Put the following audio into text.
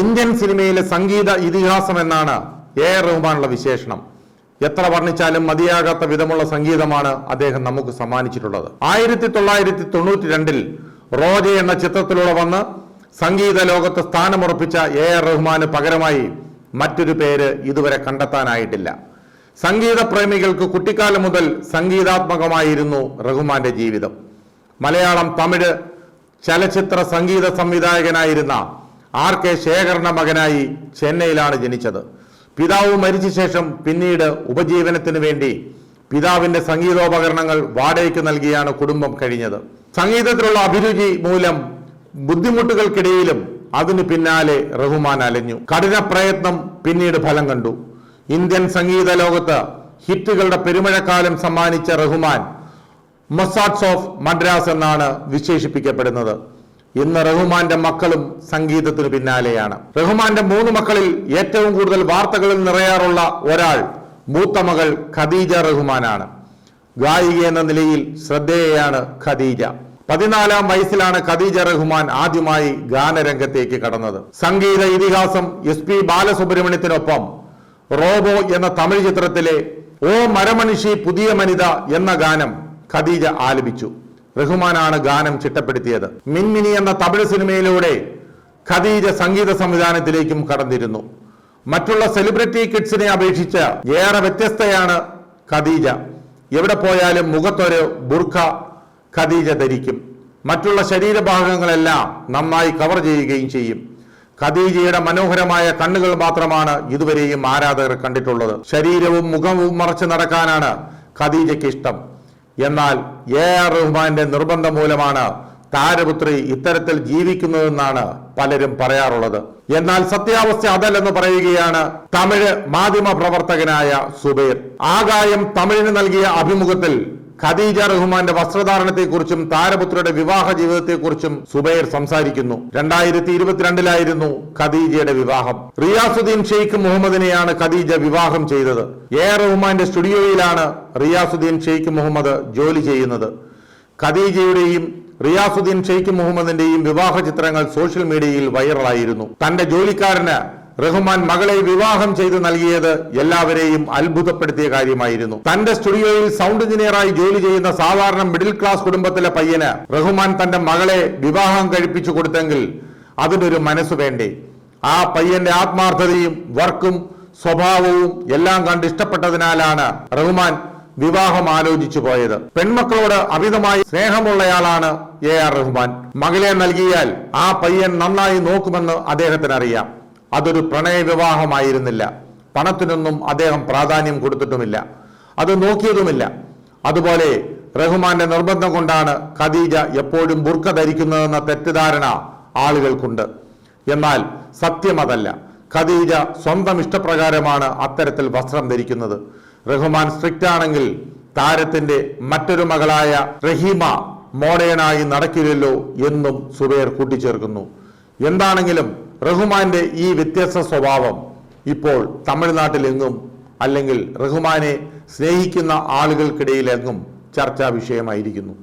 Indian സിനിമയിലെ സംഗീത ഇതിഹാസം എന്നാണ് എ ആർ റഹ്മാനുള്ള വിശേഷണം. എത്ര വർണിച്ചാലും മതിയാകാത്ത വിധമുള്ള സംഗീതമാണ് അദ്ദേഹം നമുക്ക് സമ്മാനിച്ചിട്ടുള്ളത്. ആയിരത്തി തൊള്ളായിരത്തി തൊണ്ണൂറ്റി രണ്ടിൽ റോജ എന്ന ചിത്രത്തിലൂടെ വന്ന് സംഗീത ലോകത്ത് സ്ഥാനമുറപ്പിച്ച എ ആർ റഹ്മാന് പകരമായി മറ്റൊരു പേര് ഇതുവരെ കണ്ടെത്താനായിട്ടില്ല. സംഗീത പ്രേമികൾക്ക് കുട്ടിക്കാലം മുതൽ സംഗീതാത്മകമായിരുന്നു റഹ്മാന്റെ ജീവിതം. മലയാളം തമിഴ് ചലച്ചിത്ര സംഗീത സംവിധായകനായിരുന്ന ആർ കെ ശേഖറിന്റെ മകനായി ചെന്നൈയിലാണ് ജനിച്ചത്. പിതാവ് മരിച്ച ശേഷം പിന്നീട് ഉപജീവനത്തിന് വേണ്ടി പിതാവിന്റെ സംഗീതോപകരണങ്ങൾ വാടകയ്ക്ക് നൽകിയാണ് കുടുംബം കഴിഞ്ഞത്. സംഗീതത്തിലുള്ള അഭിരുചി മൂലം ബുദ്ധിമുട്ടുകൾക്കിടയിലും അതിനു പിന്നാലെ റഹ്മാൻ അലഞ്ഞു. കഠിന പ്രയത്നം പിന്നീട് ഫലം കണ്ടു. ഇന്ത്യൻ സംഗീത ലോകത്ത് ഹിറ്റുകളുടെ പെരുമഴക്കാലം സമ്മാനിച്ച റഹ്മാൻ മൊസാറ്റ്സ് ഓഫ് മദ്രാസ് എന്നാണ് വിശേഷിപ്പിക്കപ്പെടുന്നത്. ഇന്ന് റഹ്മാന്റെ മക്കളും സംഗീതത്തിന് പിന്നാലെയാണ്. റഹ്മാന്റെ മൂന്ന് മക്കളിൽ ഏറ്റവും കൂടുതൽ വാർത്തകളിൽ നിറയാറുള്ള ഒരാൾ മൂത്ത മകൾ ഖദീജ റഹ്മാനാണ്. ഗായിക എന്ന നിലയിൽ ശ്രദ്ധേയയാണ് ഖദീജ. പതിനാലാം വയസ്സിലാണ് ഖദീജ റഹ്മാൻ ആദ്യമായി ഗാനരംഗത്തേക്ക് കടന്നത്. സംഗീത ഇതിഹാസം എസ് പി ബാലസുബ്രഹ്മണ്യത്തിനൊപ്പം റോബോ എന്ന തമിഴ് ചിത്രത്തിലെ ഓ മരമനുഷി പുതിയ മനിത എന്ന ഗാനം ഖദീജ ആലപിച്ചു. റഹ്മാനാണ് ഗാനം ചിട്ടപ്പെടുത്തിയത്. മിൻമിനി എന്ന തമിഴ് സിനിമയിലൂടെ ഖദീജ സംഗീത സംവിധാനത്തിലേക്കും കടന്നിരുന്നു. മറ്റുള്ള സെലിബ്രിറ്റി കിഡ്സിനെ അപേക്ഷിച്ച് ഏറെ വ്യത്യസ്തയാണ് ഖദീജ. എവിടെ പോയാലും മുഖത്തൊരു ബുർഖ ഖദീജ ധരിക്കും. മറ്റുള്ള ശരീരഭാഗങ്ങളെല്ലാം നന്നായി കവർ ചെയ്യുകയും ചെയ്യും. ഖദീജയുടെ മനോഹരമായ കണ്ണുകൾ മാത്രമാണ് ഇതുവരെയും ആരാധകർ കണ്ടിട്ടുള്ളത്. ശരീരവും മുഖവും മറച്ചു നടക്കാനാണ് ഖദീജയ്ക്ക് ഇഷ്ടം. എന്നാൽ എ ആർ റഹ്മാന്റെ നിർബന്ധം മൂലമാണ് താരപുത്രി ഇത്തരത്തിൽ ജീവിക്കുന്നതെന്നാണ് പലരും പറയാറുള്ളത്. എന്നാൽ സത്യാവസ്ഥ അതല്ലെന്ന് പറയുകയാണ് തമിഴ് മാധ്യമ പ്രവർത്തകനായ സുബൈർ. ആകായം തമിഴിന് നൽകിയ അഭിമുഖത്തിൽ ഖദീജ റഹ്മാന്റെ വസ്ത്രധാരണത്തെക്കുറിച്ചും താരപുത്രയുടെ വിവാഹ ജീവിതത്തെക്കുറിച്ചും സുബൈർ സംസാരിക്കുന്നു. രണ്ടായിരത്തി ഇരുപത്തിരണ്ടിലായിരുന്നു ഖദീജയുടെ വിവാഹം. റിയാസുദ്ദീൻ ഷെയ്ഖ് മുഹമ്മദിനെയാണ് ഖദീജ വിവാഹം ചെയ്തത്. എ റഹ്മാന്റെ സ്റ്റുഡിയോയിലാണ് റിയാസുദ്ദീൻ ഷെയ്ഖ് മുഹമ്മദ് ജോലി ചെയ്യുന്നത്. ഖദീജയുടെയും റിയാസുദ്ദീൻ ഷെയ്ഖ് മുഹമ്മദിന്റെയും വിവാഹ ചിത്രങ്ങൾ സോഷ്യൽ മീഡിയയിൽ വൈറലായിരുന്നു. തന്റെ ജോലിക്കാരന് റഹ്മാൻ മകളെ വിവാഹം ചെയ്ത് നൽകിയത് എല്ലാവരെയും അത്ഭുതപ്പെടുത്തിയ കാര്യമായിരുന്നു. തന്റെ സ്റ്റുഡിയോയിൽ സൗണ്ട് എഞ്ചിനീയറായി ജോലി ചെയ്യുന്ന സാധാരണ മിഡിൽ ക്ലാസ് കുടുംബത്തിലെ പയ്യന് റഹ്മാൻ തന്റെ മകളെ വിവാഹം കഴിപ്പിച്ചു കൊടുത്തെങ്കിൽ അതിനൊരു മനസ്സ് വേണ്ടേ? ആ പയ്യന്റെ ആത്മാർത്ഥതയും വർക്കും സ്വഭാവവും എല്ലാം കണ്ട് ഇഷ്ടപ്പെട്ടതിനാലാണ് റഹ്മാൻ വിവാഹം ആലോചിച്ചു പോയത്. പെൺമക്കളോട് അമിതമായി സ്നേഹമുള്ളയാളാണ് എ ആർ റഹ്മാൻ. മകളെ നൽകിയാൽ ആ പയ്യൻ നന്നായി നോക്കുമെന്ന് അദ്ദേഹത്തിന് അറിയാം. അതൊരു പ്രണയ വിവാഹമായിരുന്നില്ല പണത്തിനൊന്നും അദ്ദേഹം പ്രാധാന്യം കൊടുത്തിട്ടുമില്ല. അത് നോക്കിയതുമില്ല. അതുപോലെ റഹ്മാന്റെ നിർബന്ധം കൊണ്ടാണ് ഖദീജ എപ്പോഴും ബുർക്ക ധരിക്കുന്നതെന്ന തെറ്റിദ്ധാരണ ആളുകൾക്കുണ്ട്. എന്നാൽ സത്യം അതല്ല ഖദീജ സ്വന്തം ഇഷ്ടപ്രകാരമാണ് അത്തരത്തിൽ വസ്ത്രം ധരിക്കുന്നത്. റഹ്മാൻ സ്ട്രിക്റ്റ് ആണെങ്കിൽ താരത്തിന്റെ മറ്റൊരു മകളായ റഹീമ മോഡേണായി നടക്കില്ലല്ലോ എന്നും സുബൈർ കൂട്ടിച്ചേർക്കുന്നു. എന്താണെങ്കിലും റഹ്മാന്റെ ഈ വ്യത്യസ്ത സ്വഭാവം ഇപ്പോൾ തമിഴ്നാട്ടിലെങ്ങും അല്ലെങ്കിൽ റഹ്മാനെ സ്നേഹിക്കുന്ന ആളുകൾക്കിടയിലെങ്ങും ചർച്ചാ വിഷയമായിരിക്കുന്നു.